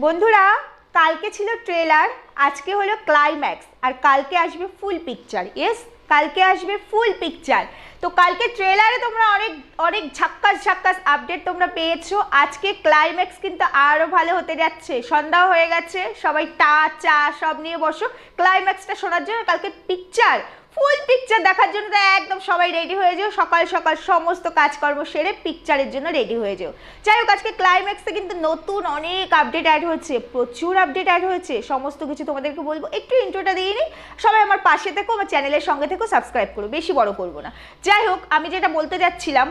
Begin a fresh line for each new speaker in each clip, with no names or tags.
বন্ধুরা, কালকে ছিল ট্রেলার আজকে হলো ক্লাইম্যাক্স আর কালকে আসবে ফুল পিকচার ইয়েস কালকে আসবে ফুল পিকচার তো কালকে ট্রেলারে তোমরা অনেক অনেক ঝাক্কাস ঝাক্কাস আপডেট তোমরা পেয়েছ। আজকে ক্লাইম্যাক্স কিন্তু আরও ভালো হতে যাচ্ছে। সন্ধ্যা হয়ে গেছে, সবাই টা, চা সব নিয়ে বসো। ক্লাইম্যাক্সটা শোনার জন্য কালকে পিকচার ফুল পিকচার দেখার জন্য তো একদম সবাই রেডি হয়ে যাও। সকাল সকাল সমস্ত কাজকর্ম সেরে পিকচারের জন্য রেডি হয়ে যাও। যাই হোক, আজকে ক্লাইম্যাক্সে কিন্তু নতুন অনেক আপডেট অ্যাড হয়েছে, প্রচুর আপডেট অ্যাড হয়েছে। সমস্ত কিছু তোমাদেরকে বলব। একটু ইন্ট্রোটা দিয়ে নিই সবাই আমার পাশে থেকো, আমার চ্যানেলের সঙ্গে থেকো সাবস্ক্রাইব করো। বেশি বড় করব না। যাই হোক, আমি যেটা বলতে যাচ্ছিলাম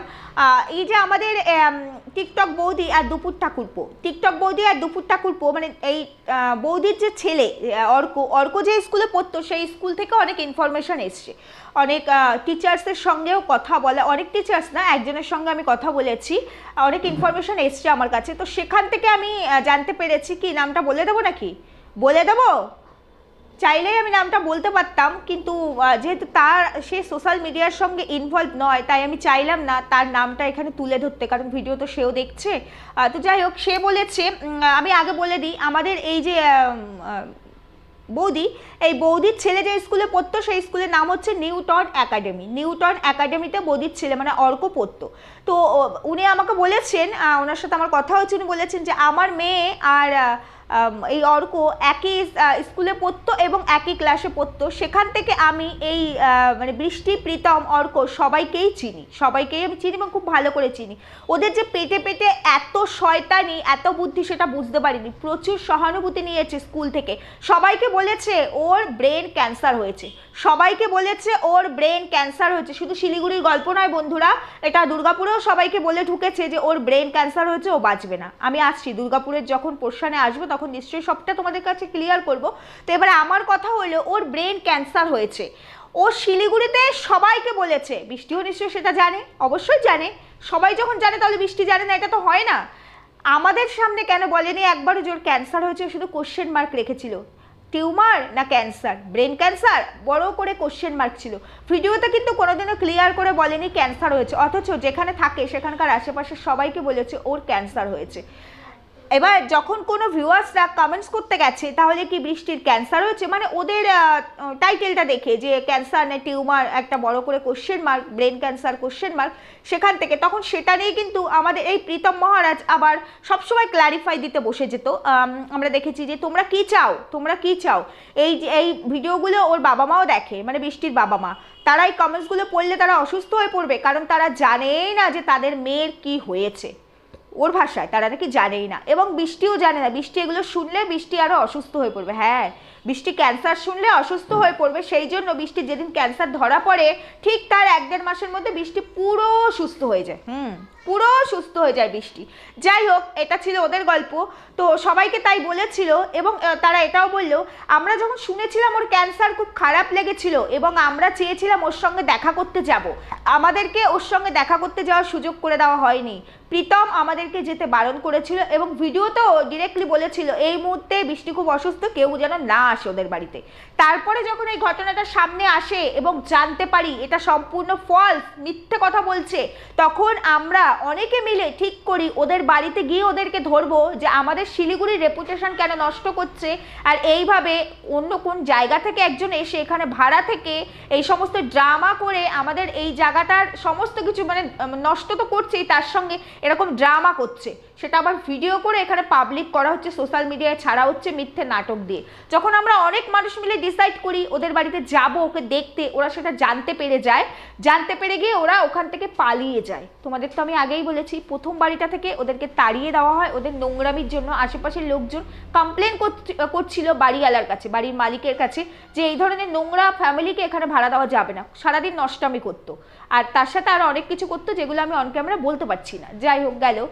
এই যে আমাদের টিকটক বৌদি আর দুপুর ঠাকুরপো টিকটক বৌদি আর দুপুর ঠাকুরপো মানে এই বৌদির যে ছেলে, অর্ক অর্ক যে স্কুলে পড়তো, সেই স্কুল থেকে অনেক ইনফরমেশন এসছে। অনেক টিচার্সের সঙ্গেও কথা বলা, অনেক টিচার্স না, একজনের সঙ্গে আমি কথা বলেছি, অনেক ইনফরমেশন এসছে আমার কাছে। তো সেখান থেকে আমি জানতে পেরেছি কি, নামটা বলে দেবো নাকি? বলে দেবো? চাইলেই আমি নামটা বলতে পারতাম, কিন্তু যেহেতু তার, সে সোশ্যাল মিডিয়ার সঙ্গে ইনভলভ নয়, তাই আমি চাইলাম না তার নামটা এখানে তুলে ধরতে, কারণ ভিডিও তো সেও দেখছে। তো যাই হোক, সে বলেছে আমি আগে বলে দিই, আমাদের এই যে বৌদি, এই বৌদির ছেলে যে স্কুলে পড়তো, সেই স্কুলের নাম হচ্ছে নিউটন একাডেমি। নিউটন একাডেমিতে বৌদির ছেলে মানে অর্ক পড়তো। তো উনি আমাকে বলেছেন ওনার সাথে আমার কথা হয়েছে, উনি বলেছেন যে, আমার মেয়ে আর এই অর্ক একই স্কুলে পড়তো এবং একই ক্লাসে পড়তো। সেখান থেকে আমি এই মানে বৃষ্টি, প্রীতম, অর্ক সবাইকেই চিনি। সবাইকেই আমি চিনি এবং খুব ভালো করে চিনি। ওদের যে পেটে পেটে এত শয়তানি, এত বুদ্ধি সেটা বুঝতে পারিনি। প্রচুর সহানুভূতি নিয়েছে স্কুল থেকে। সবাইকে বলেছে, ওর ব্রেন ক্যান্সার হয়েছে। সবাইকে বলেছে, ওর ব্রেন ক্যান্সার হয়েছে। শুধু শিলিগুড়ির গল্প নয় বন্ধুরা, এটা দুর্গাপুরেও সবাইকে বলে ঢুকেছে যে, ওর ব্রেন ক্যান্সার হয়েছে, ও বাঁচবে না। আমি আসছি, দুর্গাপুরের যখন পোর্শনে আসব, তখন নিশ্চয়ই সবটা তোমাদের কাছে ক্লিয়ার করব। তো এবারে আমার কথা হলো, ওর ব্রেন ক্যান্সার হয়েছে। ও শিলিগুড়িতে সবাইকে বলেছে। বৃষ্টিও নিশ্চয়ই সেটা জানে, অবশ্যই জানে। সবাই যখন জানে তাহলে বৃষ্টি জানে না, এটা তো হয় না। আমাদের সামনে কেন বলেনি একবারও জোর ক্যান্সার হয়েছে? শুধু কোশ্চেন মার্ক রেখেছিল। টিউমার না ক্যান্সার ব্রেন ক্যান্সার বড় করে কোশ্চেন মার্ক ছিল। ভিডিওতে কিন্তু কোনোদিনও ক্লিয়ার করে বলেনি ক্যান্সার হয়েছে। অথচ যেখানে থাকে সেখানকার আশেপাশে সবাইকে বলেছে ওর ক্যান্সার হয়েছে। এবার যখন কোনো ভিউয়ার্সরা কমেন্টস করতে গেছে, তাহলে কি বৃষ্টির ক্যান্সার হয়েছে মানে ওদের টাইটেলটা দেখে যে ক্যান্সার না টিউমার একটা বড় করে question mark brain cancer question mark সেখান থেকে। তখন সেটা নিয়ে কিন্তু আমাদের এই প্রীতম মহারাজ আবার সবসময় ক্ল্যারিফাই দিতে বসে যেত। আমরা দেখেছি যে তোমরা কি চাও? তোমরা কি চাও? এই এই ভিডিওগুলো ওর বাবা মাও দেখে মানে বৃষ্টির বাবা মা। তারা এই কমেন্টসগুলো পড়লে তারা অসুস্থ হয়ে পড়বে, কারণ তারা জানেই না যে তাদের মেয়ের কি হয়েছে। ওর ভাষায়, তারা নাকি জানেই না। এবং বৃষ্টিও জানে না। বৃষ্টি এগুলো শুনলে বৃষ্টি আরও অসুস্থ হয়ে পড়বে। হ্যাঁ বৃষ্টি ক্যান্সার শুনলে অসুস্থ হয়ে পড়বে, সেই জন্য বৃষ্টি যেদিন ক্যান্সার ধরা পড়ে, ঠিক তার এক দেড় মাসের মধ্যে বৃষ্টি পুরো সুস্থ হয়ে যায়, হুম, পুরো সুস্থ হয়ে যায় বৃষ্টি। যাই হোক, এটা ছিল ওদের গল্প। তো সবাইকে তাই বলেছিল এবং তারা এটাও বলল, আমরা যখন শুনেছিলাম ওর ক্যান্সার খুব খারাপ লেগেছিল এবং আমরা চেয়েছিলাম ওর সঙ্গে দেখা করতে যাব, আমাদেরকে ওর সঙ্গে দেখা করতে যাওয়ার সুযোগ করে দেওয়া হয়নি। প্রীতম আমাদেরকে যেতে বারণ করেছিল এবং ভিডিওতেও ডিরেক্টলি বলেছিল, এই মুহূর্তে বৃষ্টি খুব অসুস্থ, কেউ যেন না আসে ওদের বাড়িতে তারপরে যখন এই ঘটনাটা সামনে আসে এবং জানতে পারি এটা সম্পূর্ণ ফলস মিথ্যে কথা বলছে, তখন আমরা অনেকে মিলে ঠিক করি, ওদের বাড়িতে গিয়ে ওদেরকে ধরবো যে আমাদের শিলিগুড়ির রেপুটেশন কেন নষ্ট করছে। আর এইভাবে অন্য কোন জায়গা থেকে একজন এসে এখানে ভাড়া থেকে এই সমস্ত ড্রামা করে আমাদের এই জায়গাটার সমস্ত কিছু মানে নষ্ট তো করছেই, তার সঙ্গে এরকম ড্রামা করছে। সেটা আবার ভিডিও করে এখানে পাবলিক করা হচ্ছে সোশ্যাল মিডিয়ায় ছাড়া হচ্ছে মিথ্যে নাটক দিয়ে। যখন আমরা অনেক মানুষ মিলে ডিসাইড করি, ওদের বাড়িতে যাব, ওকে দেখতে, ওরা সেটা জানতে পেরে যায়। জানতে পেরে গিয়ে ওরা ওখান থেকে পালিয়ে যায়। তোমাদের তো আমি আগেই বলেছি, প্রথম বাড়িটা থেকে ওদেরকে তাড়িয়ে দেওয়া হয়। ওদের নোংরামির জন্য আশেপাশের লোকজন কমপ্লেন করছিল বাড়িওয়ালার কাছে, বাড়ির মালিকের কাছে যে, এই ধরনের নোংরা ফ্যামিলিকে এখানে ভাড়া দেওয়া যাবে না। সারাদিন নষ্টামি করতো। আর তার সাথে আরও অনেক কিছু করতো যেগুলো আমি অন ক্যামেরা বলতে পারছি না। যাই হোক গেল।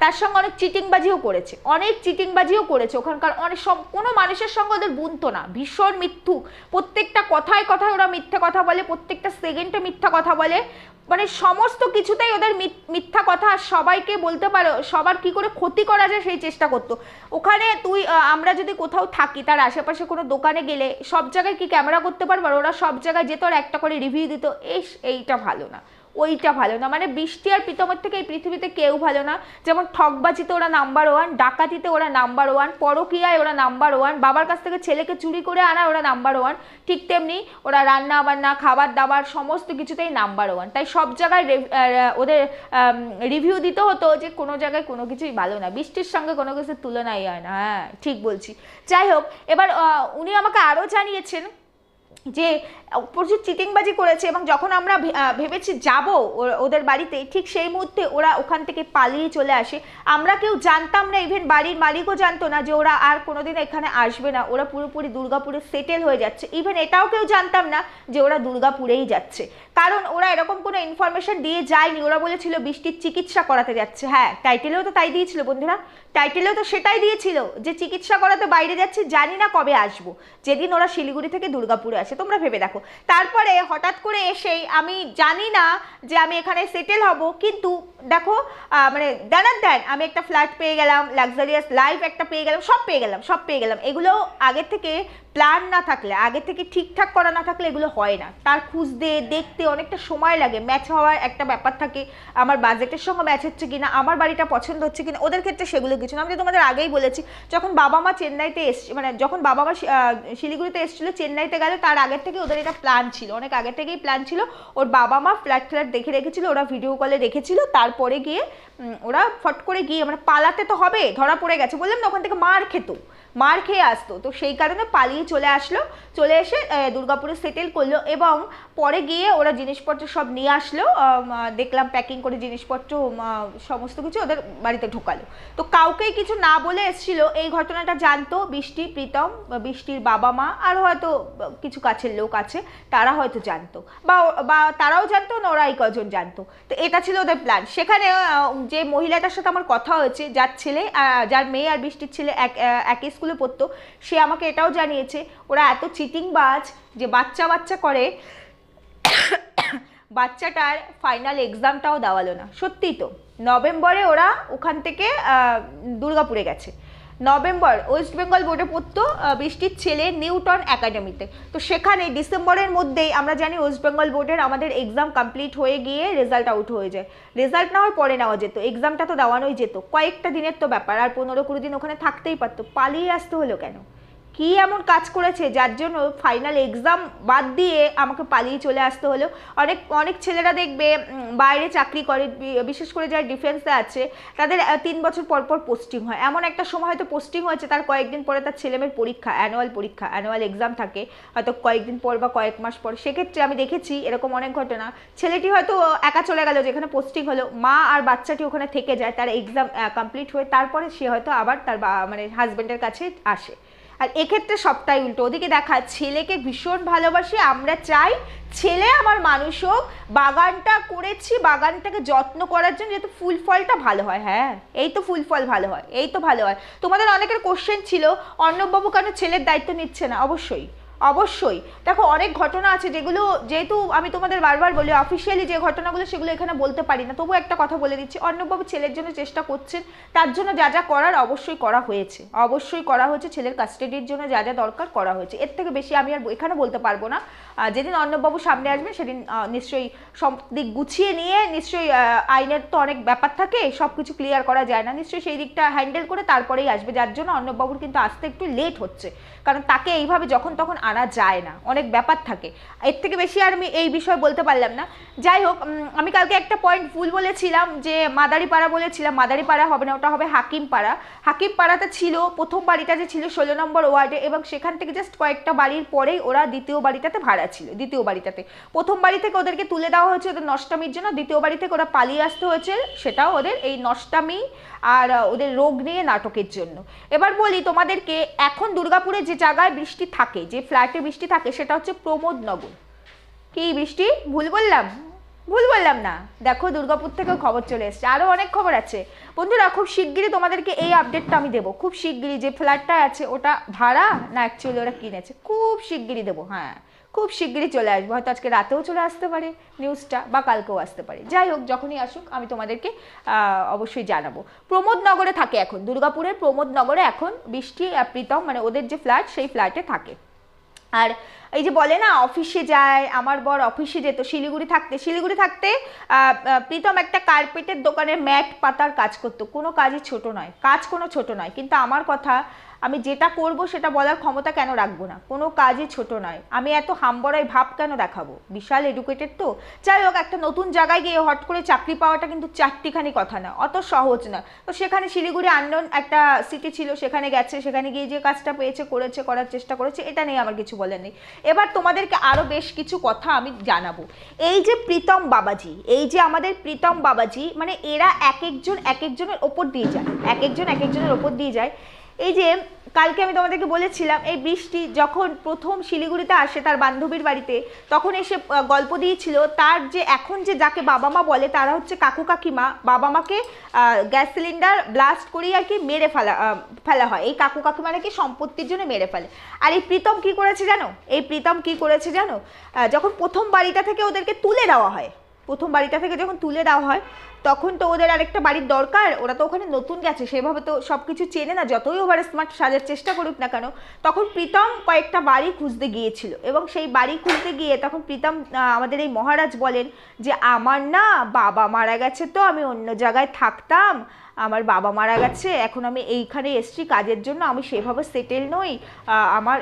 তার সঙ্গে অনেক চিটিংবাজিও করেছে। অনেক চিটিংবাজিও করেছে। ওখানকার অনেক সব কোনো মানুষের সঙ্গে ওদের বুনতো না। ভীষণ মিথ্যুক প্রত্যেকটা কথায় কথায় ওরা মিথ্যা কথা বলে, প্রত্যেকটা সেকেন্ডে মিথ্যা কথা বলে। মানে সমস্ত কিছুতেই ওদের মিথ- মিথ্যা কথা সবাইকে বলতে পারো, সবার কি করে ক্ষতি করা যায় সেই চেষ্টা করতো। ওখানে তুই আমরা যদি কোথাও থাকি, তার আশেপাশে কোনো দোকানে গেলে সব জায়গায় কি ক্যামেরা করতে পারব? ওরা সব জায়গায় যেত আর একটা করে রিভিউ দিত। এই এইটা ভালো। না। ওইটা ভালো না। মানে বৃষ্টি আর প্রীতমের থেকে এই পৃথিবীতে কেউ ভালো না। যেমন ঠকবাজিতে ওরা নাম্বার ওয়ান ডাকাতিতে ওরা নাম্বার ওয়ান পরকীয়ায় ওরা নাম্বার ওয়ান বাবার কাছ থেকে ছেলেকে চুরি করে আনা ওরা নাম্বার ওয়ান ঠিক তেমনি ওরা রান্না বান্না খাবার দাবার সমস্ত কিছুতেই নাম্বার ওয়ান তাই সব জায়গায় ওদের রিভিউ দিতে হতো যে কোনো জায়গায় কোনো কিছুই ভালো না। বৃষ্টির সঙ্গে কোনো কিছুর তুলনাই হয় না। হ্যাঁ ঠিক বলছি। যাই হোক, এবার উনি আমাকে আরও জানিয়েছেন যে প্রচুর চিটিংবাজি করেছে এবং যখন আমরা ভেবেছি যাব ওদের বাড়িতে, ঠিক সেই মুহূর্তে ওরা ওখান থেকে পালিয়ে চলে আসে। আমরা কেউ জানতাম না ইভেন বাড়ির মালিকও জানতো না যে ওরা আর কোনোদিন এখানে আসবে না। ওরা পুরোপুরি দুর্গাপুরে সেটেল হয়ে যাচ্ছে। ইভেন এটাও কেউ জানতাম না যে ওরা দুর্গাপুরেই যাচ্ছে। কারণ ওরা এরকম কোনো ইনফরমেশন দিয়ে যায়নি। ওরা বলেছিল বৃষ্টির চিকিৎসা করাতে যাচ্ছে। হ্যাঁ টাইটেলেও তো তাই দিয়েছিল বন্ধুরা। টাইটেলেও তো সেটাই দিয়েছিল যে চিকিৎসা করাতে বাইরে যাচ্ছে, জানি না কবে আসব। যেদিন ওরা শিলিগুড়ি থেকে দুর্গাপুরে আসে, তোমরা ভেবে দেখো। তারপরে হঠাৎ করে এসেই আমি জানি না যে আমি এখানে সেটেল হব, কিন্তু দেখো মানে দেনার দেন আমি একটা ফ্ল্যাট পেয়ে গেলাম লাক্সারিয়াস লাইফ একটা পেয়ে গেলাম, সব পেয়ে গেলাম, সব পেয়ে গেলাম। এগুলো আগের থেকে প্ল্যান না থাকলে, আগে থেকে ঠিকঠাক করা না থাকলে এগুলো হয় না। তার খুঁজতে, দেখতে অনেকটা সময় লাগে। ম্যাচ হওয়ার একটা ব্যাপার থাকে। আমার বাজেটের সঙ্গে ম্যাচ হচ্ছে কিনা, আমার বাড়িটা পছন্দ হচ্ছে কিনা, ওদের ক্ষেত্রে সেগুলো কিছু না। আমি তো তোমাদের আগেই বলেছি, যখন বাবা মা চেন্নাইতে এসছে মানে যখন বাবা মা শিলিগুড়িতে এসেছিল, চেন্নাইতে গেলে, তার আগের থেকে ওদের এটা প্ল্যান ছিল। অনেক আগের থেকেই প্ল্যান ছিল। ওর বাবা মা ফ্ল্যাট ফ্ল্যাট দেখে রেখেছিল, ওরা ভিডিও কলে রেখেছিল তারপরে গিয়ে ওরা ফট করে গিয়ে মানে পালাতে তো হবে, ধরা পড়ে গেছে। বললাম না, ওখান থেকে মার খেত। মার খেয়ে আসতো। তো সেই কারণে পালিয়ে চলে আসলো। চলে এসে দুর্গাপুরে সেটেল করল এবং পরে গিয়ে ওরা জিনিসপত্র সব নিয়ে আসলো। দেখলাম প্যাকিং করে জিনিসপত্র সমস্ত কিছু ওদের বাড়িতে ঢোকালো। তো কাউকেই কিছু না বলে এসেছিল। এই ঘটনাটা জানতো বৃষ্টি, প্রীতম, বৃষ্টির বাবা মা, আর হয়তো কিছু কাছের লোক আছে। তারা হয়তো জানতো। বা বা তারাও জানতো না ওরা এই কজন জানতো। তো এটা ছিল ওদের প্ল্যান সেখানে যে মহিলাটার সাথে আমার কথা হয়েছে, যার ছেলে যার মেয়ে আর বৃষ্টির ছেলে এক একই স্কুলে পড়তো, সে আমাকে এটাও জানিয়েছে, ওরা এত চিটিংবাজ যে বাচ্চা বাচ্চা করে, বাচ্চাটার ফাইনাল এক্সামটাও দেওয়ালো না। সত্যিই তো, নভেম্বরে ওরা ওখান থেকে দুর্গাপুরে গেছে। নভেম্বর, ওয়েস্ট বেঙ্গল বোর্ডে পড়তো বৃষ্টির ছেলে নিউটন একাডেমিতে। তো সেখানে ডিসেম্বরের মধ্যেই আমরা জানি ওয়েস্ট বেঙ্গল বোর্ডের আমাদের এক্সাম কমপ্লিট হয়ে গিয়ে রেজাল্ট আউট হয়ে যায়। রেজাল্ট নেওয়ার পরে নেওয়া যেত এক্সামটা তো দেওয়ানোই যেত। কয়েকটা দিনের তো ব্যাপার, আর পনেরো কুড়ি দিন ওখানে থাকতেই পারতো। পালিয়ে আসতে হলো কেন? কি এমন কাজ করেছে যার জন্য ফাইনাল এক্সাম বাদ দিয়ে আমাকে পালিয়ে চলে আসতে হলো? অনেক অনেক ছেলেরা দেখবে বাইরে চাকরি করে বিশেষ করে যারা ডিফেন্সে আছে, তাদের তিন বছর পর পর পোস্টিং হয়। এমন একটা সময় হয়তো পোস্টিং হয়েছে, তার কয়েকদিন পরে তার ছেলেমেয়ের পরীক্ষা অ্যানুয়াল পরীক্ষা অ্যানুয়াল এক্সাম থাকে। হয়তো কয়েকদিন পর বা কয়েক মাস পর। সেক্ষেত্রে আমি দেখেছি এরকম অনেক ঘটনা। ছেলেটি হয়তো একা চলে গেল, যেখানে পোস্টিং হলো। মা আর বাচ্চাটি ওখানে থেকে যায়, তার এক্সাম কমপ্লিট হয়ে তারপরে সে হয়তো আবার তার মানে হাজব্যান্ডের কাছে আসে। আর এক্ষেত্রে সবটাই উল্টো। ওদিকে দেখা, ছেলেকে ভীষণ ভালোবাসি, আমরা চাই ছেলে আমার মানুষ হোক, বাগানটা করেছি, বাগানটাকে যত্ন করার জন্য যেহেতু ফুল ফলটা ভালো হয় হ্যাঁ। এই তো ফুল ফল ভালো হয়, এই তো ভালো হয়। তোমাদের অনেকের কোশ্চেন ছিল, অর্ণববাবু কেন ছেলের দায়িত্ব নিচ্ছে না? অবশ্যই। অবশ্যই। দেখো, অনেক ঘটনা আছে যেগুলো, যেহেতু আমি তোমাদের বারবার বলি অফিসিয়ালি যে ঘটনাগুলো সেগুলো এখানে বলতে পারি না। তবু একটা কথা বলে দিচ্ছি অর্ণববাবু ছেলের জন্য চেষ্টা করছেন, তার জন্য যা যা করার অবশ্যই করা হয়েছে। অবশ্যই করা হয়েছে, ছেলের কাস্টাডির জন্য যা যা দরকার করা হয়েছে। এর থেকে বেশি আমি আর এখানে বলতে পারব না। যেদিন অর্ণববাবু সামনে আসবেন, সেদিন নিশ্চয়ই সব দিক গুছিয়ে নিয়ে নিশ্চয়ই আইনের তো অনেক ব্যাপার থাকে সব কিছু ক্লিয়ার করা যায় না। নিশ্চয়ই সেই দিকটা হ্যান্ডেল করে তারপরেই আসবে। যার জন্য অর্ণববাবুর কিন্তু আসতে একটু লেট হচ্ছে। কারণ তাকে এইভাবে যখন তখন আনা যায় না। অনেক ব্যাপার থাকে। এর থেকে বেশি আর আমি এই বিষয়ে বলতে পারলাম না। যাই হোক আমি কালকে একটা পয়েন্ট ভুল বলেছিলাম যে মাদারিপাড়া বলেছিলাম। মাদারিপাড়া হবে না, ওটা হবে হাকিমপাড়া। হাকিমপাড়াতে ছিল, প্রথম বাড়িটা যে ছিল ষোলো নম্বর ওয়ার্ডে এবং সেখান থেকে জাস্ট কয়েকটা বাড়ির পরেই ওরা দ্বিতীয় বাড়িটাতে ভাড়া ছিল, দ্বিতীয় বাড়িটাতে। প্রথম বাড়ি থেকে ওদেরকে তুলে দেওয়া হয়েছে ওদের নষ্টামির জন্য, দ্বিতীয় বাড়ি থেকে ওরা পালিয়ে আসতে হয়েছে, সেটাও ওদের এই নষ্টামি আর ওদের রোগ নিয়ে নাটকের জন্য। এবার বলি তোমাদেরকে, এখন দুর্গাপুরে যে জায়গায় বৃষ্টি থাকে, যে ফ্ল্যাটে বৃষ্টি থাকে, সেটা হচ্ছে প্রমোদনগর। কি বৃষ্টি? ভুল বললাম? ভুল বললাম না। দেখো দুর্গাপুর থেকেও খবর চলে এসছে। আরও অনেক খবর আছে। বন্ধুরা, খুব শিগগিরই তোমাদেরকে এই আপডেটটা আমি দেবো। খুব শিগগিরই যে ফ্ল্যাটটা আছে, ওটা ভাড়া না অ্যাকচুয়ালি ওরা কিনেছে? খুব শিগগিরই দেবো হ্যাঁ। খুব শিগগিরই চলে আসব। হয়তো আজকে রাতেও চলে আসতে পারে নিউজটা বা কালকেও আসতে পারে। যাই হোক, যখনই আসুক, আমি তোমাদেরকে অবশ্যই জানাব। প্রমোদনগরে থাকে এখন, দুর্গাপুরের প্রমোদনগরে এখন বৃষ্টি প্রীতম মানে ওদের যে ফ্ল্যাট সেই ফ্ল্যাটে থাকে। আর এই যে বলে না অফিসে যায়, আমার বর অফিসে যেত, শিলিগুড়ি থাকতে শিলিগুড়ি থাকতে প্রীতম একটা কার্পেটের দোকানে ম্যাট পাতার কাজ করতো। কোনো কাজই ছোট নয়, কাজ কোনো ছোট নয়। কিন্তু আমার কথা আমি যেটা করব সেটা বলার ক্ষমতা কেন রাখব না? কোনো কাজই ছোট নয়। আমি এত হাম্বড়াই ভাব কেন দেখাবো? বিশাল এডুকেটেড তো? যাই হোক, একটা নতুন জায়গায় গিয়ে হট করে চাকরি পাওয়াটা কিন্তু চারটিখানি কথা না অত সহজ না তো সেখানে শিলিগুড়ি আননোন একটা সিটি ছিল, সেখানে গেছে, সেখানে গিয়ে যে কাজটা পেয়েছে, করেছে, করার চেষ্টা করেছে, এটা নিয়ে আমার কিছু বলার নেই। এবার তোমাদেরকে আরও বেশ কিছু কথা আমি জানাব। এই যে প্রীতম বাবাজি, এই যে আমাদের প্রীতম বাবাজি মানে এরা এক একজন, এক একজনের ওপর দিয়ে যায়। এক একজন, এক একজনের ওপর দিয়ে যায়। এই যে কালকে আমি তোমাদেরকে বলেছিলাম, এই বৃষ্টি যখন প্রথম শিলিগুড়িতে আসে তার বান্ধবীর বাড়িতে, তখন এসে গল্প দিয়েছিল তার যে এখন যে যাকে বাবা মা বলে তারা হচ্ছে কাকু কাকিমা। বাবা মাকে গ্যাস সিলিন্ডার ব্লাস্ট করেই আর কি মেরে ফেলা ফেলা হয়। এই কাকু কাকিমা নাকি সম্পত্তির জন্য মেরে ফেলে। আর এই প্রীতম কি করেছে জানো? এই প্রীতম কি করেছে জানো? যখন প্রথম বাড়িটা থেকে ওদেরকে তুলে দেওয়া হয় প্রথম বাড়িটা থেকে যখন তুলে দেওয়া হয়, তখন তো ওদের আরেকটা বাড়ির দরকার। ওরা তো ওখানে নতুন গেছে, সেভাবে তো সব কিছু চেনে না। যতই ওভার স্মার্ট সাজার চেষ্টা করুক না কেন, তখন প্রীতম কয়েকটা বাড়ি খুঁজতে গিয়েছিল। এবং সেই বাড়ি খুঁজতে গিয়ে তখন প্রীতম আমাদের এই মহারাজ বলেন যে, আমার না বাবা মারা গেছে তো, আমি অন্য জায়গায় থাকতাম। আমার বাবা মারা গেছে, এখন আমি এইখানে এসছি, কাজের জন্য আমি সেভাবে সেটেল নই। আমার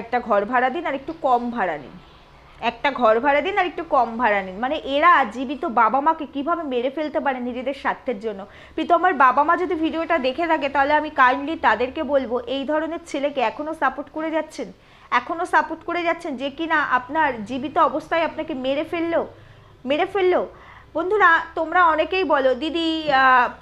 একটা ঘর ভাড়া দিন আর একটু কম ভাড়া নিন। একটা ঘর ভাড়া দিন আর একটু কম ভাড়া নিন। মানে এরা জীবিত বাবা মাকে কীভাবে মেরে ফেলতে পারে নিজেদের স্বার্থের জন্য? কিন্তু আমার বাবা মা যদি ভিডিওটা দেখে থাকে, তাহলে আমি কাইন্ডলি তাদেরকে বলব, এই ধরনের ছেলেকে এখনও সাপোর্ট করে যাচ্ছেন? এখনও সাপোর্ট করে যাচ্ছেন যে কিনা আপনার জীবিত অবস্থায় আপনাকে মেরে ফেলল? মেরে ফেলল? বন্ধুরা, তোমরা অনেকেই বলো, দিদি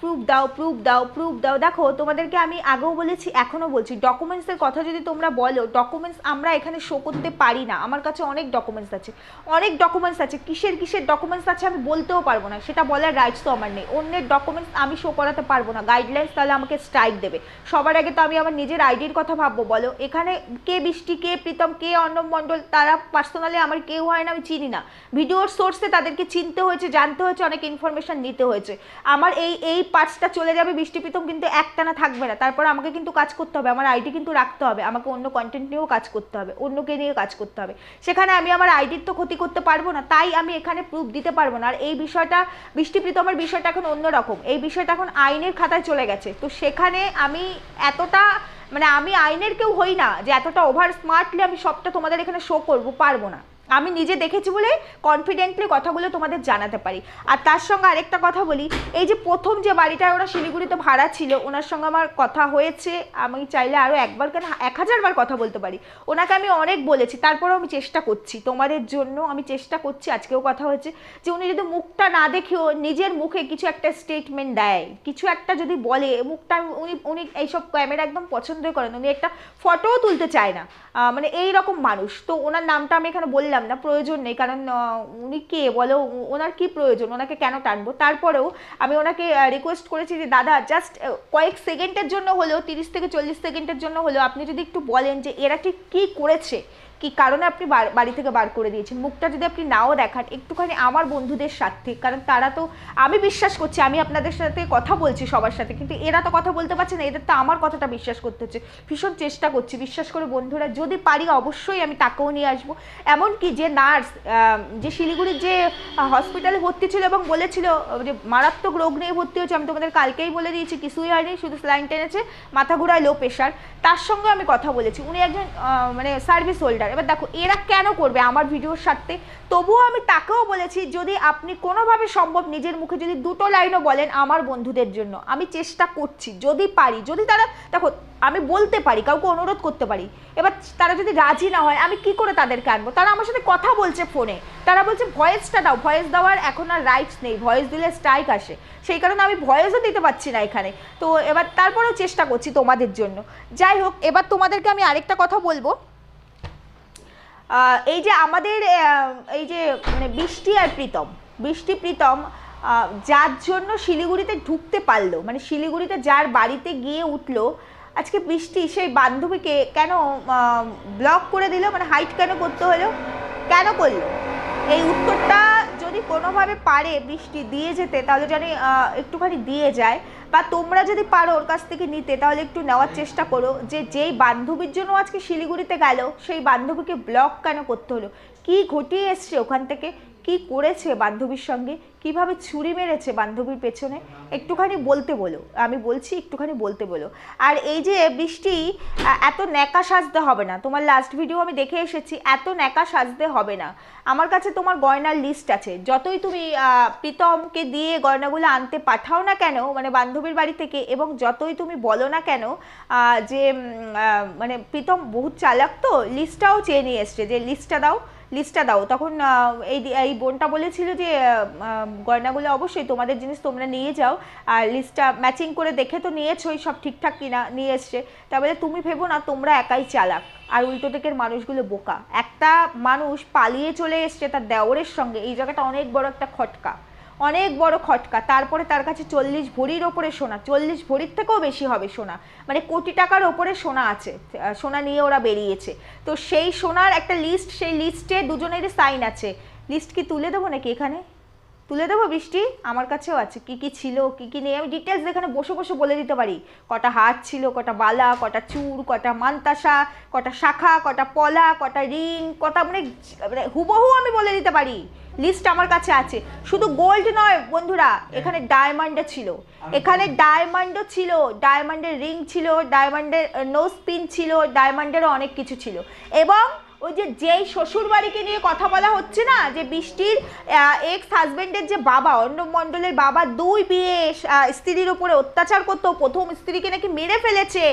প্রুফ দাও প্রুফ দাও প্রুফ দাও। দেখো, তোমাদেরকে আমি আগেও বলেছি, এখনও বলছি ডকুমেন্টসের কথা যদি তোমরা বলো ডকুমেন্টস আমরা এখানে শো করতে পারি না। আমার কাছে অনেক ডকুমেন্টস আছে। অনেক ডকুমেন্টস আছে, কিসের কিসের ডকুমেন্টস আছে আমি বলতেও পারব না। সেটা বলার রাইটস তো আমার নেই। অন্যের ডকুমেন্টস আমি শো করাতে পারব না। গাইডলাইন্স তাহলে আমাকে স্ট্রাইক দেবে। সবার আগে তো আমি আমার নিজের আইডির কথা ভাববো, বলো। এখানে কে বৃষ্টি, কে প্রীতম, কে অর্ণব মণ্ডল, তারা পার্সোনালি আমার কেউ হয় না, আমি চিনি না। ভিডিওর সোর্সে তাদেরকে চিনতে হয়েছে, জানতে হয়েছে, অনেক ইনফরমেশন নিতে হয়েছে। আমার এই এই পার্টসটা চলে যাবে, বৃষ্টি প্রীতম কিন্তু একটানা থাকবে না। তারপর আমাকে কিন্তু কাজ করতে হবে, আমার আইডি কিন্তু রাখতে হবে, আমাকে অন্য কন্টেন্ট নিয়েও কাজ করতে হবে, অন্যকে নিয়ে কাজ করতে হবে। সেখানে আমি আমার আইডির তো ক্ষতি করতে পারব না, তাই আমি এখানে প্রুফ দিতে পারব না। আর এই বিষয়টা, বৃষ্টি প্রীতমের বিষয়টা এখন অন্যরকম। এই বিষয়টা এখন আইনের খাতায় চলে গেছে। তো সেখানে আমি এতটা মানে আমি আইনের কেউ হই না যে এতটা ওভার স্মার্টলি আমি সবটা তোমাদের এখানে শো করব, পারব না। আমি নিজে দেখেছি বলে কনফিডেন্টলি কথাগুলো তোমাদের জানাতে পারি। আর তার সঙ্গে আরেকটা কথা বলি, এই যে প্রথম যে বাড়িটা ওরা শিলিগুড়িতে ভাড়া ছিল, ওনার সঙ্গে আমার কথা হয়েছে, আমি চাইলে আরও একবার কেন, এক হাজারবার কথা বলতে পারি। ওনাকে আমি অনেক বলেছি, তারপরেও আমি চেষ্টা করছি, তোমাদের জন্য আমি চেষ্টা করছি, আজকেও কথা হয়েছে, যে উনি যদি মুখটা না দেখেও নিজের মুখে কিছু একটা স্টেটমেন্ট দেয়, কিছু একটা যদি বলে, মুখটা উনি উনি এইসব ক্যামেরা একদম পছন্দই করেন উনি একটা ফটোও তুলতে চায় না। মানে এই রকম মানুষ। তো ওনার নামটা আমি এখানে বললাম না, প্রয়োজন নেই। কারণ উনি কে? বলো ওনার কি প্রয়োজন? ওনাকে কেন টানবো? তারপরেও আমি ওনাকে রিকোয়েস্ট করেছি যে, দাদা জাস্ট কয়েক সেকেন্ডের জন্য হলেও, তিরিশ থেকে চল্লিশ সেকেন্ডের জন্য হলেও, আপনি যদি একটু বলেন যে, এরা ঠিক কী করেছে? কি কারণে আপনি বাড়ি থেকে বার করে দিয়েছেন? মুখটা যদি আপনি নাও দেখান, একটুখানি আমার বন্ধুদের স্বার্থে কারণ তারা তো, আমি বিশ্বাস করছি, আমি আপনাদের সাথে কথা বলছি সবার সাথে, কিন্তু এরা তো কথা বলতে পারছে না, এদের তো আমার কথাটা বিশ্বাস করতে হচ্ছে। ভীষণ চেষ্টা করছি, বিশ্বাস করে বন্ধুরা, যদি পারি অবশ্যই আমি তাকেও নিয়ে আসব। এমনকি যে নার্স যে শিলিগুড়ির যে হসপিটালে ভর্তি ছিল এবং বলেছিল, যে মারাত্মক রোগ নিয়ে ভর্তি হচ্ছে আমি তোমাদের কালকেই বলে দিয়েছি, কিছুই হয়নি, শুধু স্লাইন টেনেছে, মাথা ঘোরায় লো প্রেশার। তার সঙ্গে আমি কথা বলেছি। উনি একজন মানে সার্ভিস হোল্ডার এবার দেখো, এরা কেন করবে আমার ভিডিওর সাথে? তবুও আমি তাকেও বলেছি, যদি আপনি কোনোভাবে সম্ভব নিজের মুখে যদি দুটো লাইনও বলেন আমার বন্ধুদের জন্য, আমি চেষ্টা করছি, যদি পারি, যদি তারা, দেখো, আমি বলতে পারি, কাউকে অনুরোধ করতে পারি, এবার তারা যদি রাজি না হয়, আমি কি করে তাদেরকে আনব? তারা আমার সাথে কথা বলছে ফোনে, তারা বলছে ভয়েসটা দাও ভয়েস দেওয়ার এখন আর রাইটস নেই ভয়েস দিলে স্ট্রাইক আসে। সেই কারণে আমি ভয়েসও দিতে পারছি না এখানে। তো এবার তারপরেও চেষ্টা করছি তোমাদের জন্য। যাই হোক, এবার তোমাদেরকে আমি আরেকটা কথা বলব। এই যে আমাদের এই যে মানে বৃষ্টি আর প্রীতম, বৃষ্টি প্রীতম যার জন্য শিলিগুড়িতে ঢুকতে পারল মানে শিলিগুড়িতে যার বাড়িতে গিয়ে উঠল, আজকে বৃষ্টি সেই বান্ধবীকে কেন ব্লক করে দিল মানে হাইট কেন করতে হলো? কেন করল? এই উত্তরটা যদি কোনোভাবে পারে বৃষ্টি দিয়ে যেতে তাহলে যেন আহ, একটুখানি দিয়ে যায়। বা তোমরা যদি পারো ওর কাছ থেকে নিতে তাহলে একটু নেওয়ার চেষ্টা করো যে যেই বান্ধবীর জন্য আজকে শিলিগুড়িতে গেল সেই বান্ধবীকে ব্লক কেন করতে হলো? কি ঘটিয়ে এসছে ওখান থেকে? কি করেছে বান্ধবীর সঙ্গে? কীভাবে ছুরি মেরেছে বান্ধবীর পেছনে? একটুখানি বলতে বলো। আমি বলছি, একটুখানি বলতে বলো। আর এই যে বৃষ্টি এত ন্যাকা সাজতে হবে না। তোমার লাস্ট ভিডিও আমি দেখে এসেছি, এত ন্যাকা সাজতে হবে না। আমার কাছে তোমার গয়নার লিস্ট আছে। যতই তুমি প্রীতমকে দিয়ে গয়নাগুলো আনতে পাঠাও না কেন মানে বান্ধবীর বাড়ি থেকে, এবং যতই তুমি বলো না কেন যে মানে প্রীতম বহুত চালাক তো লিস্টটাও চেয়ে নিয়ে এসছে। যে লিস্টটা দাও লিস্টটা দাও। তখন এই এই বোনটা বলেছিল যে গয়নাগুলো অবশ্যই তোমাদের জিনিস তোমরা নিয়ে যাও। আর লিস্টটা ম্যাচিং করে দেখে তো নিয়েছোই, সব ঠিকঠাক কিনা, নিয়ে এসছে। তারপরে তুমি ভেবো না, তোমরা একাই চালাক। আর উল্টো দিকের মানুষগুলো বোকা। একটা মানুষ পালিয়ে চলে এসছে তার দেওরের সঙ্গে। এই জায়গাটা অনেক বড় একটা খটকা। অনেক বড় খটকা, তারপরে তার কাছে চল্লিশ ভরির ওপরে সোনা, চল্লিশ ভরির থেকেও বেশি হবে সোনা। মানে কোটি টাকার ওপরে সোনা আছে সোনা নিয়ে ওরা বেরিয়েছে। তো সেই সোনার একটা লিস্ট সেই লিস্টে দুজনেরই সাইন আছে। লিস্ট কি তুলে দেবো নাকি এখানে? তুলে দেবো বৃষ্টি? আমার কাছেও আছে। কি কি ছিল, কি কি নেই? আমি ডিটেলস এখানে বসে বসে বলে দিতে পারি। কটা হাত ছিল, কটা বালা, কটা চুর, কটা মান্তাসা, কটা শাখা, কটা পলা, কটা রিং, কটা মানে মানে হুবহু আমি বলে দিতে পারি। লিস্ট আমার কাছে আছে। শুধু গোল্ড নয় বন্ধুরা এখানে ডায়মন্ডও ছিল। এখানে ডায়মন্ডও ছিল ডায়মন্ডের রিং ছিল ডায়মন্ডের নোজ পিন ছিল ডায়মন্ডেরও অনেক কিছু ছিল। এবং ওই যে যেই শ্বশুর বাড়িকে নিয়ে কথা বলা হচ্ছে না, যে বৃষ্টির এক্স হাজবেন্ডের যে বাবা অর্ণব মণ্ডলের বাবা দুই বিয়ে স্ত্রীর উপরে অত্যাচার করতো, প্রথম স্ত্রীকে নাকি মেরে ফেলেছে,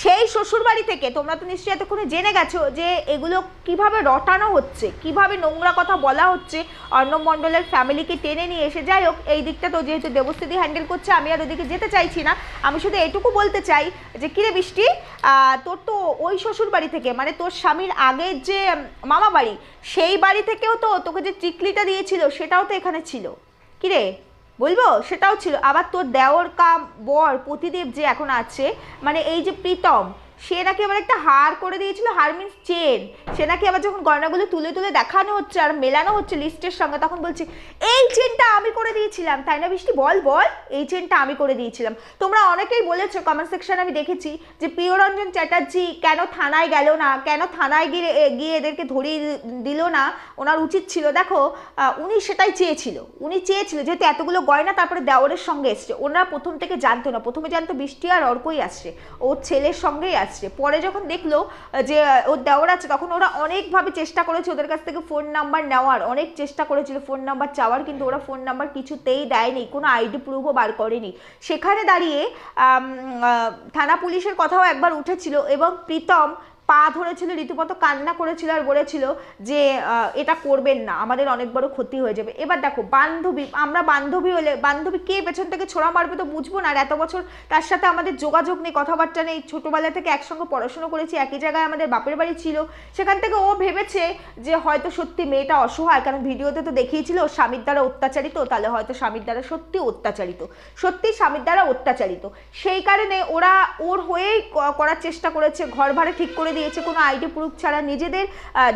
সেই শ্বশুর বাড়ি থেকে তোমরা তো নিশ্চয়ই এতক্ষণে জেনে গেছো যে এগুলো কীভাবে রটানো হচ্ছে, কীভাবে নোংরা কথা বলা হচ্ছে অর্ণব মণ্ডলের ফ্যামিলিকে টেনে নিয়ে এসে। যাই হোক, এই দিকটা তো যেহেতু দেবস্থিতি হ্যান্ডেল করছে, আমি আর ওদিকে যেতে চাইছি না। আমি শুধু এটুকু বলতে চাই যে, কিরে বৃষ্টি তোর তো ওই শ্বশুর বাড়ি থেকে মানে তোর স্বামীর আগের উম, মামা বাড়ি সেই বাড়ি থেকেও তো তোকে যে চিকলিটা দিয়েছিল সেটাও তো এখানে ছিল। কিরে বলব? সেটাও ছিল। আবার তোর দেওর কাম বর পতিদেব যে এখন আছে মানে এই যে প্রীতম সে নাকি আবার একটা হার করে দিয়েছিল হার মিন্স চেন। সে নাকি আবার যখন গয়নাগুলো তুলে তুলে দেখানো হচ্ছে আর মেলানো হচ্ছে লিস্টের সঙ্গে, তখন বলছে, এই চেনটা আমি করে দিয়েছিলাম। তাই না বৃষ্টি? বল বল, এই চেনটা আমি করে দিয়েছিলাম। তোমরা অনেকেই বলেছ কমেন্ট সেকশনে আমি দেখেছি, যে প্রিয়রঞ্জন চ্যাটার্জি কেন থানায় গেল না, কেন থানায় গিয়ে গিয়ে এদেরকে ধরিয়ে দিল না? ওনার উচিত ছিল, দেখো উনি সেটাই চেয়েছিল। উনি চেয়েছিল, যেহেতু এতগুলো গয়না তারপরে দেওরের সঙ্গে এসছে, ওনারা প্রথম থেকে জানতো না। প্রথমে জানতো বৃষ্টি আর অর্কই আসছে, ওর ছেলের সঙ্গেই আসছে। পরে যখন দেখল যে ওর দেওয়ার আছে, তখন ওরা অনেকভাবে চেষ্টা করেছে ওদের কাছ থেকে ফোন নাম্বার নেওয়ার। অনেক চেষ্টা করেছিল ফোন নাম্বার চাওয়ার, কিন্তু ওরা ফোন নাম্বার কিছুতেই দেয়নি, কোনো আইডি প্রুফও বার করেনি। সেখানে দাঁড়িয়ে থানা পুলিশের কথাও একবার উঠেছিল এবং প্রীতম পা ধরেছিল, রীতিমতো কান্না করেছিল আর বলেছিল যে এটা করবেন না, আমাদের অনেক বড় ক্ষতি হয়ে যাবে। এবার দেখো, বান্ধবী, আমরা বান্ধবী হলে, বান্ধবী কে পেছন থেকে ছোড়া মারবে তো বুঝব না, আর এত বছর তার সাথে আমাদের যোগাযোগ নেই, কথাবার্তা নেই, ছোটোবেলা থেকে একসঙ্গে পড়াশুনো করেছি, একই জায়গায় আমাদের বাপের বাড়ি ছিল, সেখান থেকে ও ভেবেছে যে, হয়তো সত্যি মেয়েটা অসহায়, কারণ ভিডিওতে তো দেখিয়েছিল স্বামীর দ্বারা অত্যাচারিত, তাহলে হয়তো স্বামীর দ্বারা সত্যি অত্যাচারিত, সত্যি স্বামীর দ্বারা অত্যাচারিত। সেই কারণে ওরা ওর হয়েই করার চেষ্টা করেছে ঘর ভাড়া ঠিক করে দিয়েছে, কোনো আইডি প্রুফ ছাড়া নিজেদের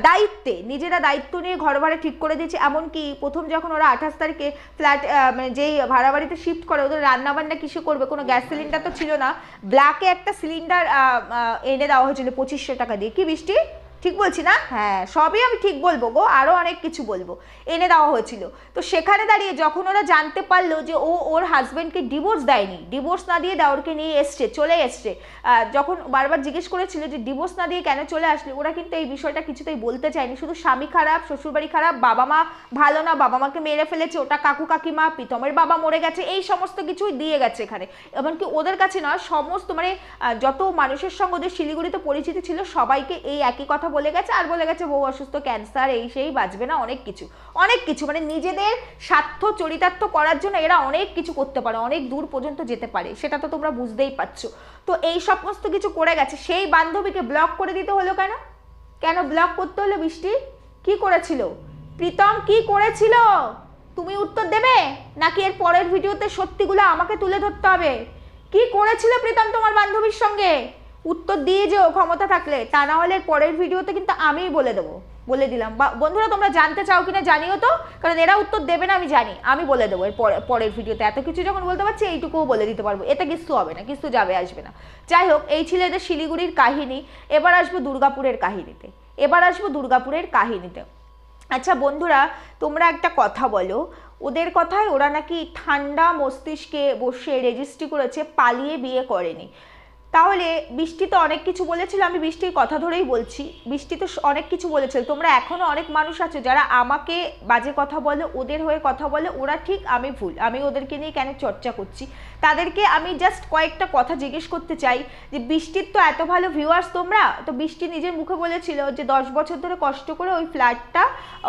দায়িত্বে, নিজেরা দায়িত্ব নিয়ে ঘর ভাড়া ঠিক করে দিয়েছে। এমনকি প্রথম যখন ওরা আঠাশ তারিখে ফ্ল্যাট মানে যেই ভাড়া বাড়িতে শিফট করে, ওদের রান্নাবান্না কিসে করবে? কোনো গ্যাস সিলিন্ডার তো ছিল না। ব্ল্যাকে একটা সিলিন্ডার এনে দেওয়া হয়েছিল পঁচিশশো টাকা দিয়ে। কি বৃষ্টি? ঠিক বলছি না? হ্যাঁ সবই আমি ঠিক বলব গো আরও অনেক কিছু বলব। এনে দেওয়া হয়েছিল। তো সেখানে দাঁড়িয়ে যখন ওরা জানতে পারল যে ও ওর হাজব্যান্ডকে ডিভোর্স দেয়নি ডিভোর্স না দিয়ে দেওরকে নিয়ে এসছে, চলে এসছে যখন বারবার জিজ্ঞেস করেছিল যে ডিভোর্স না দিয়ে কেন চলে আসলে, ওরা কিন্তু এই বিষয়টা কিছুতেই বলতে চায়নি। শুধু স্বামী খারাপ, শ্বশুরবাড়ি খারাপ বাবা মা ভালো না বাবা মাকে মেরে ফেলেছে, ওটা কাকু কাকিমা, প্রীতমের বাবা মরে গেছে, এই সমস্ত কিছুই দিয়ে গেছে এখানে। এমনকি ওদের কাছে নয়, সমস্ত মানে যত মানুষের সঙ্গে ওদের শিলিগুড়িতে পরিচিতি ছিল, সবাইকে এই একই কথা বলে গেছে, আর বলে গেছে বউ অসুস্থ ক্যান্সার এই সেই বাঁচবে না, অনেক কিছু। অনেক কিছু মানে নিজেদের স্বার্থ চরিতার্থ করার জন্য এরা অনেক কিছু করতে পারে, অনেক দূর পর্যন্ত যেতে পারে, সেটা তো তোমরা বুঝতেই পারছ। তো এই সমস্ত কিছু করে গেছে, সেই বান্ধবীকে ব্লক করে দিতে হলো কেন? কেন ব্লক করতে হলো বৃষ্টি? কি করেছিল? প্রীতম কি করেছিল? তুমি উত্তর দেবে? নাকি এর পরের ভিডিওতে সত্যিগুলো আমাকে তুলে ধরতে হবে? কি করেছিল প্রীতম তোমার বান্ধবীর সঙ্গে? উত্তর দিয়ে যেও ক্ষমতা থাকলে, তা না হলে পরের ভিডিওতে কিন্তু আমিই বলে দেবো, বলে দিলাম। বা বন্ধুরা, তোমরা জানতে চাও কিনা জানিও তো, কারণ এরা উত্তর দেবে না, আমি জানি। আমি বলে দেবো এর পরের ভিডিওতে। এত কিছু যখন বলতে পারছি, এইটুকুও বলে দিতে পারব। এতে কিছু হবে না কিছু যাবে, আসবে না। যাই হোক, এই ছিল এদের শিলিগুড়ির কাহিনী। এবার আসব দুর্গাপুরের কাহিনীতে। এবার আসব দুর্গাপুরের কাহিনীতে। আচ্ছা বন্ধুরা, তোমরা একটা কথা বলো। ওদের কথায় ওরা নাকি ঠান্ডা মস্তিষ্কে বসে রেজিস্ট্রি করেছে, পালিয়ে বিয়ে করেনি। তাহলে বৃষ্টি তো অনেক কিছু বলেছিল, আমি বৃষ্টির কথা ধরেই বলছি। বৃষ্টি তো অনেক কিছু বলেছিল, তোমরা এখনও অনেক মানুষ আছো, যারা আমাকে বাজে কথা বলে, ওদের হয়ে কথা বলে, ওরা ঠিক আমি ভুল, আমি ওদেরকে নিয়ে কেন চর্চা করছি? তাদেরকে আমি জাস্ট কয়েকটা কথা জিজ্ঞেস করতে চাই, যে বৃষ্টির তো এত ভালো ভিউয়ার্স তোমরা? তো বৃষ্টি নিজের মুখে বলেছিল যে দশ বছর ধরে কষ্ট করে ওই ফ্ল্যাটটা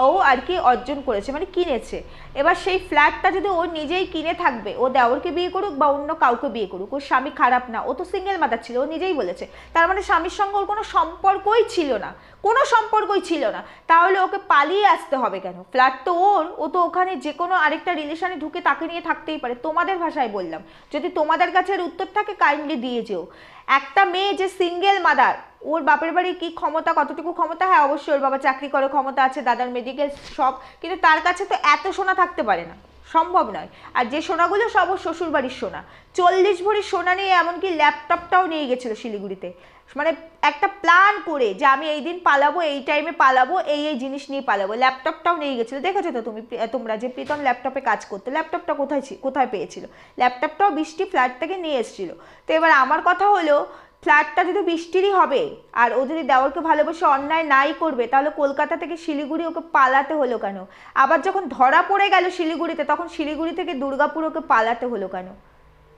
ও আর কি অর্জন করেছে মানে কিনেছে। এবার সেই ফ্ল্যাটটা যদি ও নিজেই কিনে থাকবে, ও দেওরকে বিয়ে করুক বা অন্য কাউকে বিয়ে করুক, ওর স্বামী খারাপ না, ও তো সিঙ্গেল মাদার ছিল, ও নিজেই বলেছে। তার মানে স্বামীর সঙ্গে ওর কোনো সম্পর্কই ছিল না। কোনো সম্পর্কই ছিল না। তাহলে ওকে পালিয়ে আসতে হবে কেন? ফ্ল্যাট তো ওর, ও তো ওখানে যে কোনো আরেকটা রিলেশনে ঢুকে তাকে নিয়ে থাকতেই পারে। তোমাদের ভাষায় বললাম। যদি তোমাদের কাছে উত্তর থাকে কাইন্ডলি দিয়ে যেও। একটা মেয়ে যে সিঙ্গেল মাদার ওর বাপের বাড়ি কি ক্ষমতা, কতটুকু ক্ষমতা? হ্যাঁ অবশ্যই ওর বাবা চাকরি করে, ক্ষমতা আছে, দাদার মেডিকেল সব কিন্তু তার কাছে তো এত সোনা থাকতে পারে না। সম্ভব নয়। আর যে সোনাগুলো সব ওর শ্বশুর বাড়ির সোনা। চল্লিশ ভরি সোনা নিয়ে এমনকি ল্যাপটপটাও নিয়ে গেছিল শিলিগুড়িতে। মানে একটা প্ল্যান করে যে আমি এই দিন পালাবো, এই টাইমে পালাবো, এই এই জিনিস নিয়ে পালাবো। ল্যাপটপটাও নিয়ে গেছিল। দেখেছ তো তুমি তোমরা যে প্রীতম ল্যাপটপে কাজ করতো, ল্যাপটপটা কোথায় কোথায় পেয়েছিল? ল্যাপটপটাও বৃষ্টি ফ্ল্যাট থেকে নিয়ে এসেছিল। তো এবার আমার কথা হলো ফ্ল্যাটটা যদি বৃষ্টিরই হবে, আর ও যদি দেওয়ালকে ভালোবেসে অন্যায় নাই করবে, তাহলে কলকাতা থেকে শিলিগুড়ি ওকে পালাতে হলো কেন? আবার যখন ধরা পড়ে গেল শিলিগুড়িতে, তখন শিলিগুড়ি থেকে দুর্গাপুর ওকে পালাতে হলো কেন?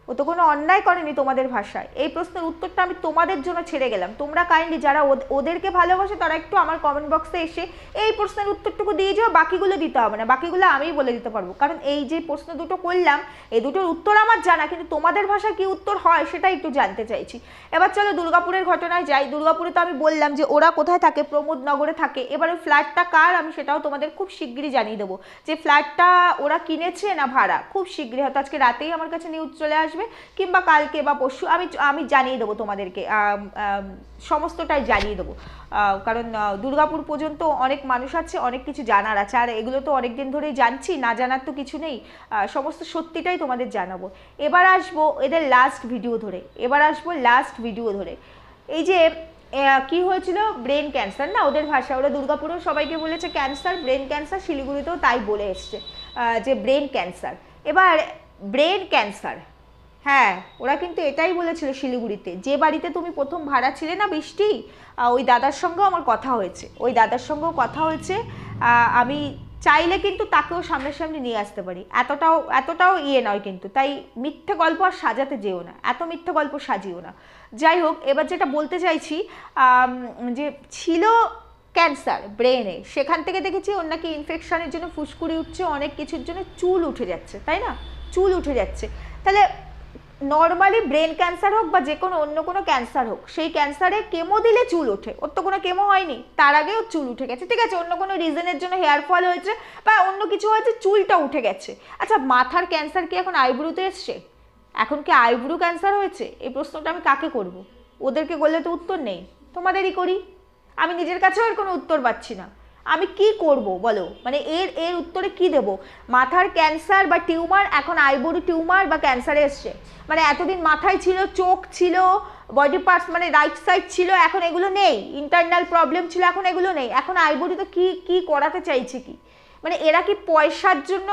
ও তো কোনো অন্যায় করেনি তোমাদের ভাষায়। এই প্রশ্নের উত্তরটা আমি তোমাদের জন্য ছেড়ে গেলাম। তোমরা কাইন্ডলি যারা ওদেরকে ভালোবাসে, তারা একটু আমার কমেন্ট বক্সে এসে এই প্রশ্নের উত্তরটুকু দিয়ে যাও, বাকিগুলো দিতে হবে না। বাকিগুলো আমিই বলে দিতে পারব। কারণ এই যে প্রশ্ন দুটো করলাম, এই দুটোর উত্তর আমার জানা, কিন্তু তোমাদের ভাষায় কি উত্তর হয় সেটা একটু জানতে চাইছি। এবার চলো দুর্গাপুরের ঘটনায় যাই। দুর্গাপুরে তো আমি বললাম যে ওরা কোথায় থাকে? প্রমোদ নগরে থাকে। এবার ওই ফ্ল্যাটটা কার? আমি সেটাও তোমাদের খুব শিগগিরই জানিয়ে দেবো। যে ফ্ল্যাটটা ওরা কিনেছে না ভাড়া? খুব শিগগিরই। হয়তো আজকে রাতেই আমার কাছে নিউজ চলে আসবে। কিংবা কালকে বা পরশু, আমি আমি জানিয়ে দেবো তোমাদেরকে সমস্তটাই জানিয়ে দেবো। কারণ দুর্গাপুর পর্যন্ত অনেক মানুষ আছে, অনেক কিছু জানার আছে, আর এগুলো তো অনেক দিন ধরেই জানছি, না জানার তো কিছু নেই। সমস্ত সত্যিটাই তোমাদের জানাব। এবার আসব এদের লাস্ট ভিডিও ধরে, এবার আসব লাস্ট ভিডিও ধরে। এই যে কি হয়েছিল? ব্রেন ক্যান্সার না? ওদের ভাষা, ওরা দুর্গাপুরেও সবাইকে বলেছে ক্যান্সার ব্রেন ক্যান্সার শিলিগুড়িতেও তাই বলে এসছে যে ব্রেন ক্যান্সার এবার ব্রেন ক্যান্সার হ্যাঁ ওরা কিন্তু এটাই বলেছিল শিলিগুড়িতে। যে বাড়িতে তুমি প্রথম ভাড়া ছিলে না বৃষ্টি ওই দাদার সঙ্গেও আমার কথা হয়েছে। ওই দাদার সঙ্গেও কথা হয়েছে। আমি চাইলে কিন্তু তাকেও সামনাসামনি নিয়ে আসতে পারি। এতটাও এতটাও ইয়ে নয় কিন্তু। তাই মিথ্যে গল্প আর সাজাতে যেও না। এত মিথ্যে গল্প সাজিও না। যাই হোক, এবার যেটা বলতে চাইছি যে ছিল ক্যান্সার ব্রেনে সেখান থেকে দেখেছি ওর নাকি ইনফেকশনের জন্য ফুসকুড়ি উঠছে, অনেক কিছুর জন্য চুল উঠে যাচ্ছে, তাই না? চুল উঠে যাচ্ছে। তাহলে নর্মালি ব্রেন ক্যান্সার হোক বা যে কোনো অন্য কোনো ক্যান্সার হোক, সেই ক্যান্সারে কেমো দিলে চুল ওঠে। ওর তো কোনো কেমো হয়নি, তার আগেও চুল উঠে গেছে। ঠিক আছে, অন্য কোনো রিজনের জন্য হেয়ার ফল হয়েছে বা অন্য কিছু হয়েছে, চুলটা উঠে গেছে। আচ্ছা মাথার ক্যান্সার কি এখন আইব্রুতে এসছে? এখন কি আইব্রু ক্যান্সার হয়েছে? এই প্রশ্নটা আমি কাকে করব? ওদেরকে বললে তো উত্তর নেই। তোমাদেরই করি। আমি নিজের কাছেও আর কোনো উত্তর পাচ্ছি না। আমি কি করব? বলো। মানে এর এর উত্তরে কি দেব? মাথার ক্যান্সার বা টিউমার, এখন আইবরি টিউমার বা ক্যান্সার এসছে। মানে এতদিন মাথায় ছিল, চোখ ছিল বডি পার্টস মানে রাইট সাইড ছিল, এখন এগুলো নেই। ইন্টারনাল প্রবলেম ছিল, এখন এগুলো নেই। এখন আইবরি তো কি কি করাতে চাইছে কি? মানে এরা কি পয়সার জন্য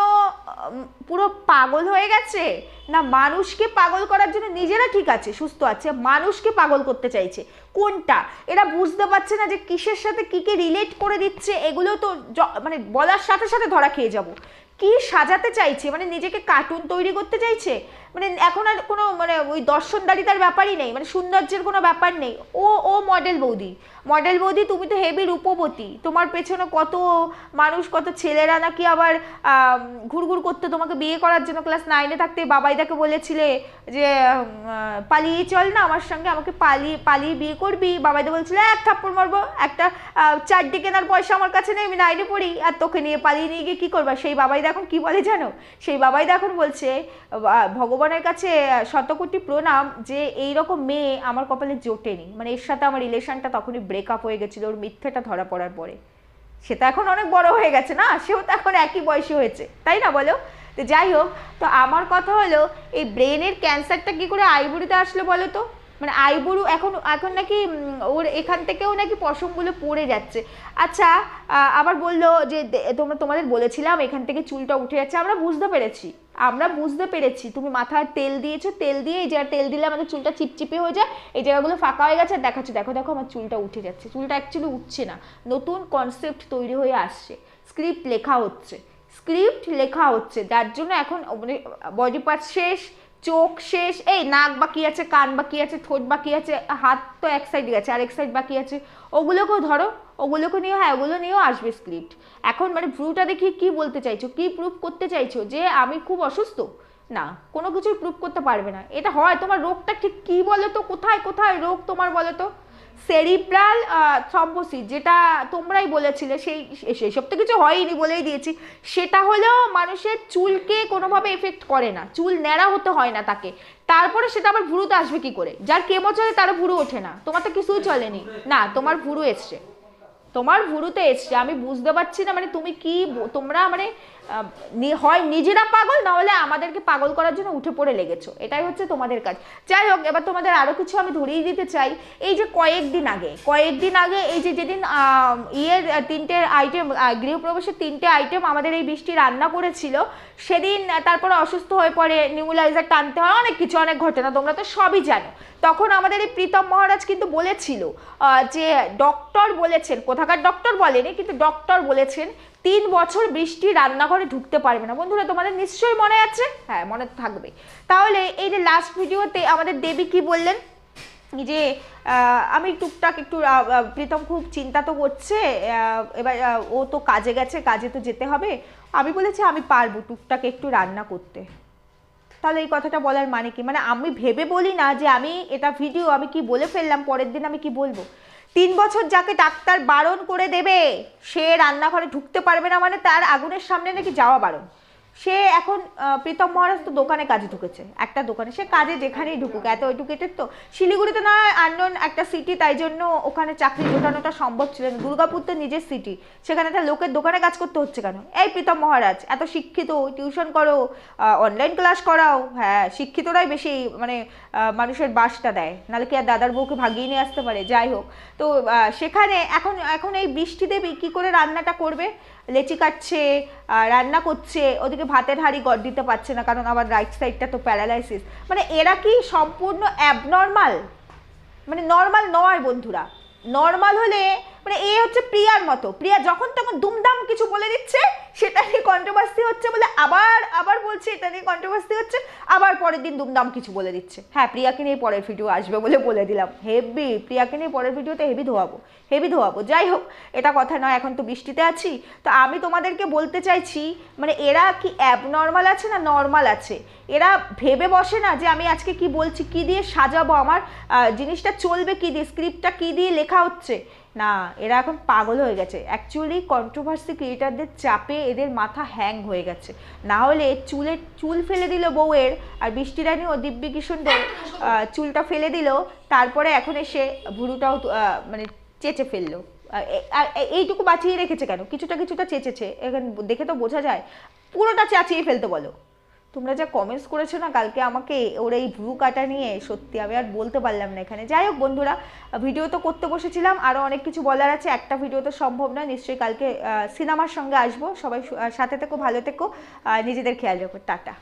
পুরো পাগল হয়ে গেছে? না মানুষকে পাগল করার জন্য নিজেরা ঠিক আছে, সুস্থ আছে, মানুষকে পাগল করতে চাইছে? কোনটা? এরা বুঝতে পারছে না যে কিসের সাথে কিকে রিলেট করে দিচ্ছে, এগুলো তো মানে বলার সাথে সাথে ধরা খেয়ে যাব। কি সাজাতে চাইছে? মানে নিজেকে কার্টুন তৈরি করতে চাইছে? মানে এখন আর কোনো মানে ওই দর্শনদারিতার ব্যাপারই নেই মানে সৌন্দর্যের কোনো ব্যাপার নেই। ও ও মডেল বৌদি। মডেল বৌদি, তুমি তো হেভি রূপবতী। তোমার পেছনে কত মানুষ, কত ছেলেরা নাকি আবার ঘুরঘুর করতে। তোমাকে বিয়ে করার জন্য ক্লাস নাইনে থাকতে বাবাইদাকে বলেছিলে যে পালিয়ে চল না আমার সঙ্গে, আমাকে পালিয়ে পালিয়ে বিয়ে করবি। বাবাইদা বলছিল, এক থাপ্পড় মারবো, একটা চারটি কেনার পয়সা আমার কাছে নেই, আমি নাইনে পড়ি, আর তোকে নিয়ে পালিয়ে নিয়ে গিয়ে কী করবা? সেই বাবাইদা এখন কি বলে জানো? সেই বাবাইদা এখন বলছে ভগবানের কাছে শতকোটি প্রণাম যে এই রকম মেয়ে আমার কপালে জোটেনি মানে এর সাথে আমার রিলেশনটা তখনই ব্রেকআপ হয়ে গেছিল, ওর মিথ্যেটা ধরা পড়ার পরে। সে তো এখন অনেক বড় হয়ে গেছে না? সেও তো এখন একই বয়সী হয়েছে, তাই না বলো? তো যাই হোক, তো আমার কথা হলো, এই ব্রেনের ক্যান্সারটা কি করে আইবুড়িতে আসলো বলো তো? মানে আইবুড়ু এখন এখন নাকি ওর এখান থেকেও নাকি পশমগুলো পড়ে যাচ্ছে। আচ্ছা আবার বলল যে তোমরা তোমাদের বলেছিলাম এখান থেকে চুলটা উঠে যাচ্ছে, আমরা বুঝতে পেরেছি। আমরা বুঝতে পেরেছি, তুমি মাথায় তেল দিয়েছ, তেল দিয়ে এই জায়গায় তেল দিলে আমাদের চুলটা চিপচিপে হয়ে যায়, এই জায়গাগুলো ফাঁকা হয়ে গেছে দেখাচ্ছে, দেখো দেখো আমার চুলটা উঠে যাচ্ছে। চুলটা অ্যাকচুয়ালি উঠছে না, নতুন কনসেপ্ট তৈরি হয়ে আসছে। স্ক্রিপ্ট লেখা হচ্ছে স্ক্রিপ্ট লেখা হচ্ছে, যার জন্য এখন মানে বডি পার্ট শেষ চোখ শেষ। এই, নাক বাকি আছে, কান বাকি আছে, ঠোঁট বাকি আছে, হাত তো এক সাইড গেছে আর এক সাইড বাকি আছে। ওগুলোকেও ধরো, ওগুলোকে নিয়ে হ্যাঁ ওগুলো নিয়েও আসবে স্ক্রিপ্ট এখন মানে ভ্রুটা দেখি কি বলতে চাইছো, কি প্রুফ করতে চাইছো যে আমি খুব অসুস্থ? না, কোনো কিছুই প্রুফ করতে পারবে না। এটা হয়, তোমার রোগটা ঠিক কি বলো তো কোথায় কোথায় রোগ তোমার বলো তো সেরিব্রাল থ্রম্বোসিস যেটা তোমরাই বলেছিলে, সেই সেই সব তো কিছু হয়নি বলেই দিয়েছি। সেটা হলেও মানুষের চুলকে কোনোভাবে এফেক্ট করে না। চুল ন্যাড়া হতে হয় না তাকে। তারপরে সেটা আবার ভুরুতে আসবে কি করে? যার কেমো চলে তার ভুরু ওঠে না। তোমার তো কিছুই চলেনি। না, তোমার ভুরু এসছে। তোমার ভুরুতে এসছে। আমি বুঝতে পারছি না মানে তুমি কি তোমরা মানে হয় নিজেরা পাগল না হলে আমাদেরকে পাগল করার জন্য উঠে পড়ে লেগেছো। এটাই হচ্ছে তোমাদের কাজ। যাই হোক, এবার তোমাদের আরও কিছু আমি ধরিয়ে দিতে চাই। এই যে কয়েকদিন আগে কয়েকদিন আগে এই যে যেদিন ইয়ের তিনটে আইটেম গৃহপ্রবেশের তিনটে আইটেম আমাদের এই বৃষ্টি রান্না করেছিল, সেদিন তারপরে অসুস্থ হয়ে পড়ে নিউলাইজার টানতে হয়, অনেক কিছু, অনেক ঘটনা, তোমরা তো সবই জানো। তখন আমাদের এই প্রীতম মহারাজ কিন্তু বলেছিল যে ডক্টর বলেছেন, কোথাকার ডক্টর বলেনি, কিন্তু ডক্টর বলেছেন তিন বছর বৃষ্টি রান্নাঘরে ঢুকতে পারবে না। বন্ধুরা, তোমাদের নিশ্চয়ই মনে আছে? হ্যাঁ মনে থাকবে। তাহলে এই যে লাস্ট ভিডিওতে আমাদের দেবী কি বললেন? যে আমি টুকটাক একটু প্রীতম খুব চিন্তা তো করছে এবার ও তো কাজে গেছে, কাজে তো যেতে হবে। আমি বলেছি, আমি পারব টুকটাক একটু রান্না করতে। তাহলে এই কথাটা বলার মানে কি? মানে আমি ভেবে বলি না যে, আমি এটা ভিডিও আমি কি বলে ফেললাম, পরের দিন আমি কি বলব? তিন বছর যাকে ডাক্তার বারণ করে দেবে, সে রান্নাঘরে ঢুকতে পারবে না মানে তার আগুনের সামনে নাকি যাওয়া বারণ। সে এখন প্রীতম মহারাজ তো দোকানে কাজে ঢুকেছে। একটা দোকানে, সে কাজে যেখানেই ঢুকুক, এত এডুকেটেড তো। শিলিগুড়িতে না আননোন একটা সিটি তাই জন্য ওখানে চাকরি জোটানোটা সম্ভব ছিল না। দুর্গাপুর তো নিজের সিটি সেখানে একটা লোকের দোকানে কাজ করতে হচ্ছে কেন? এই প্রীতম মহারাজ, এত শিক্ষিত টিউশন করো অনলাইন ক্লাস করাও হ্যাঁ শিক্ষিতরাই বেশি মানে মানুষের বাসটা দেয়। নাহলে কি আর দাদার বউকে ভাগিয়ে নিয়ে আসতে পারে? যাই হোক, তো সেখানে এখন এখন এই বৃষ্টি দেবী কী করে রান্নাটা করবে? লেচি কাটছে রান্না করছে, ওদিকে ভাতের হাঁড়ি গড় দিতে পারছে না, কারণ আমার রাইট সাইডটা তো প্যারালাইসিস মানে এরা কি সম্পূর্ণ অ্যাবনর্মাল মানে নর্মাল নয় বন্ধুরা। নর্মাল হলে মানে এ হচ্ছে প্রিয়ার মতো। প্রিয়া যখন তখন দুমদাম কিছু বলে দিচ্ছে, সেটা নিয়ে কন্ট্রোভার্সি হচ্ছে বলে আবার আবার বলছে, এটা নিয়ে কন্ট্রোভার্সি হচ্ছে, আবার পরের দিন দুমদাম কিছু বলে দিচ্ছে। হ্যাঁ প্রিয়াকে নিয়ে পরের ভিডিও আসবে বলে বলে দিলাম। হেভি প্রিয়াকে নিয়ে পরের ভিডিওতে হেভি ধোয়াবো হেভি ধোয়াবো। যাই হোক, এটা কথা নয়, এখন তো বৃষ্টিতে আছি। তো আমি তোমাদেরকে বলতে চাইছি মানে এরা কি অ্যাবনর্মাল আছে না নর্মাল আছে? এরা ভেবে বসে না যে আমি আজকে কি বলছি, কি দিয়ে সাজাবো আমার জিনিসটা চলবে কি দিয়ে স্ক্রিপ্টটা কি দিয়ে লেখা হচ্ছে? না, এরা এখন পাগল হয়ে গেছে। অ্যাকচুয়ালি কন্ট্রোভার্সি ক্রিয়েটারদের চাপে এদের মাথা হ্যাং হয়ে গেছে। না হলে চুলের চুল ফেলে দিল বউয়ের আর বৃষ্টি রানী ও দিব্যি কিশোরদের চুলটা ফেলে দিল। তারপরে এখন এসে ভুরুটাও মানে চেঁচে ফেলল। এইটুকু বাঁচিয়ে রেখেছে কেন? কিছুটা কিছুটা চেঁচেছে। এখানে দেখে তো বোঝা যায়, পুরোটা চাচিয়ে ফেলতে বলো। তোমরা যা কমেন্টস করেছ না, কালকে আমাকে ওর এই ভ্রু কাটা নিয়ে সত্যি আমি আর বলতে পারলাম না এখানে। যাই হোক বন্ধুরা ভিডিও তো করতে বসেছিলাম আরও অনেক কিছু বলার আছে, একটা ভিডিও তো সম্ভব নয়, নিশ্চয়ই কালকে সিনেমার সঙ্গে আসব। সবাই সাথে থেকো, ভালো থেকো নিজেদের খেয়াল রেখো, টাটা।